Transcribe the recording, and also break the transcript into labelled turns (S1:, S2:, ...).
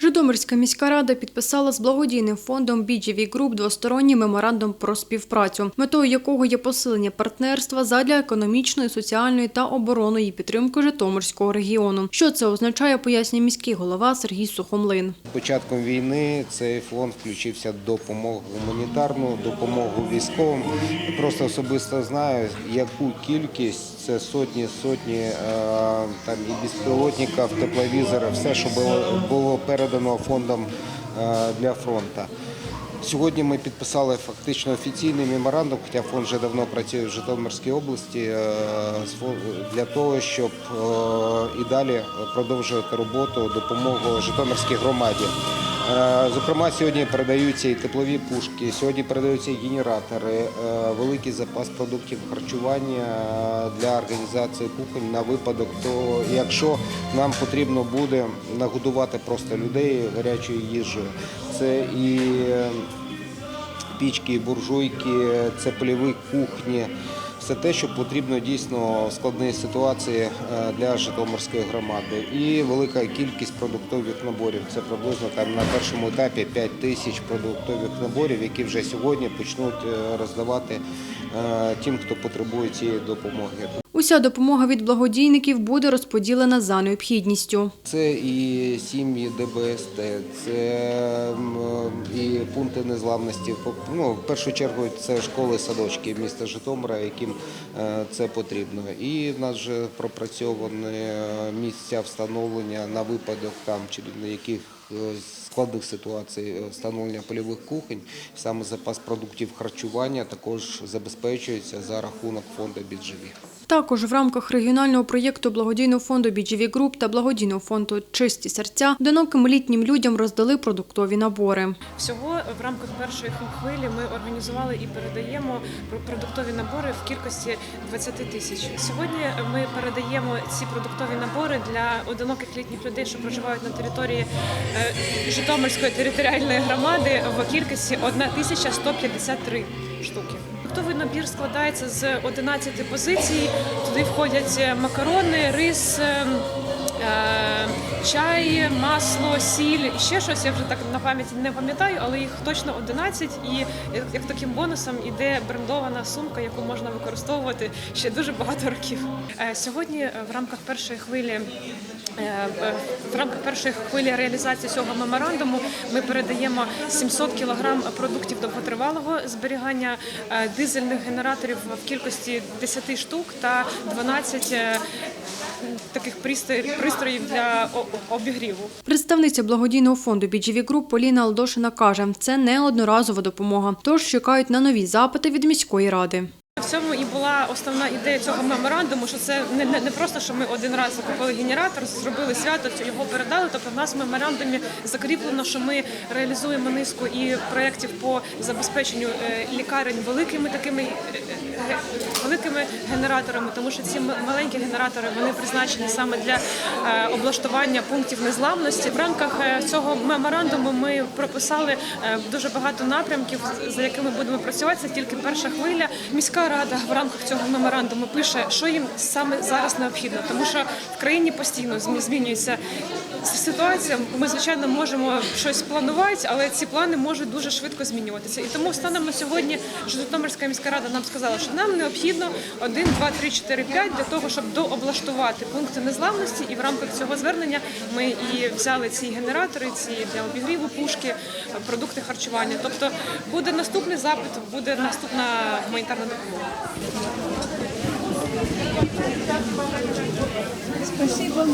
S1: Житомирська міська рада підписала з благодійним фондом BGV Group двосторонній меморандум про співпрацю, метою якого є посилення партнерства задля економічної, соціальної та оборонної підтримки Житомирського регіону. Що це означає, пояснює міський голова Сергій Сухомлин.
S2: Початком війни цей фонд включився допомогу гуманітарну, допомогу військовим. Просто особисто знаю, яку кількість це сотні, сотні е, там і безпілотників, тепловізорів, все, що було, було передано фондом е, для фронту. Сьогодні ми підписали фактично офіційний меморандум, хоча фонд вже давно працює в Житомирській області е, для того, щоб е, і далі продовжувати роботу допомогу Житомирській громаді. Е, Зокрема, сьогодні передаються і теплові пушки, сьогодні передаються і генератори, великий запас продуктів харчування для організації кухонь на випадок, то якщо нам потрібно буде нагодувати просто людей гарячою їжею, це і пічки, буржуйки, це кухні. Все те, що потрібно дійсно в складній ситуації е, для Житомирської громади. І велика кількість продуктових наборів. Це приблизно там на першому етапі 5 тисяч продуктових наборів, які вже сьогодні почнуть е, роздавати е, тим, хто потребує цієї допомоги.
S1: Уся допомога від благодійників буде розподілена за необхідністю.
S2: Це і сім'ї ДБСТ, це і пункти незламності. Ну, в першу чергу це школи, садочки міста Житомира, яким е, це потрібно. І в нас вже пропрацьовані е, місця встановлення на випадок там чи на яких складних ситуацій е, встановлення польових кухонь. Саме запас продуктів харчування також забезпечується за рахунок фонду «Біджеві».
S1: Також в рамках регіонального проєкту благодійного фонду BGV Group та благодійного фонду Чисті серця одиноким літнім людям роздали продуктові набори.
S3: Всього в рамках першої хвилі ми організували і передаємо про- продуктові набори в кількості 20 тисяч. Сьогодні ми передаємо ці продуктові набори для одиноких літніх людей, що проживають на території е, Житомирської територіальної громади в кількості 1153 штуки. Продуктовий набір складається з 11 позицій. Туди входять макарони, рис. Е, чай, масло, сіль ще щось. Я вже так на пам'яті не пам'ятаю, але їх точно 11. І як, таким бонусом іде брендована сумка, яку можна використовувати ще дуже багато років. Е, Сьогодні в рамках першої хвилі. е, В рамках першої хвилі реалізації цього меморандуму ми передаємо 700 кілограм продуктів довготривалого зберігання, дизельних генераторів в кількості 10 штук та 12 е, таких пристроїв для обігріву.
S1: Представниця благодійного фонду BGV Group Поліна Алдошина каже, це не одноразова допомога, тож чекають на нові запити від міської ради.
S3: В цьому і була основна ідея цього меморандуму, що це не, не, не просто, що ми один раз закупили генератор, зробили свято, його передали. Тобто в нас в меморандумі закріплено, що ми реалізуємо низку і проєктів по забезпеченню е, лікарень великими такими е, е, великими генераторами, тому що ці маленькі генератори вони призначені саме для облаштування пунктів незламності. В рамках цього меморандуму ми прописали дуже багато напрямків, за якими будемо працювати. Це тільки перша хвиля. Міська рада в рамках цього меморандуму пише, що їм саме зараз необхідно, тому що в країні постійно змі- змінюється ситуація. Ми звичайно можемо щось планувати, але ці плани можуть дуже швидко змінюватися. І тому станом на сьогодні Житомирська міська рада нам сказала, що нам необхідно 1, 2, 3, 4, 5 для того, щоб дооблаштувати пункти незламності. І в рамках цього звернення ми і взяли ці генератори, ці для обігріву пушки, продукти харчування. Тобто буде наступний запит, буде наступна гуманітарна допомога. Спасибо.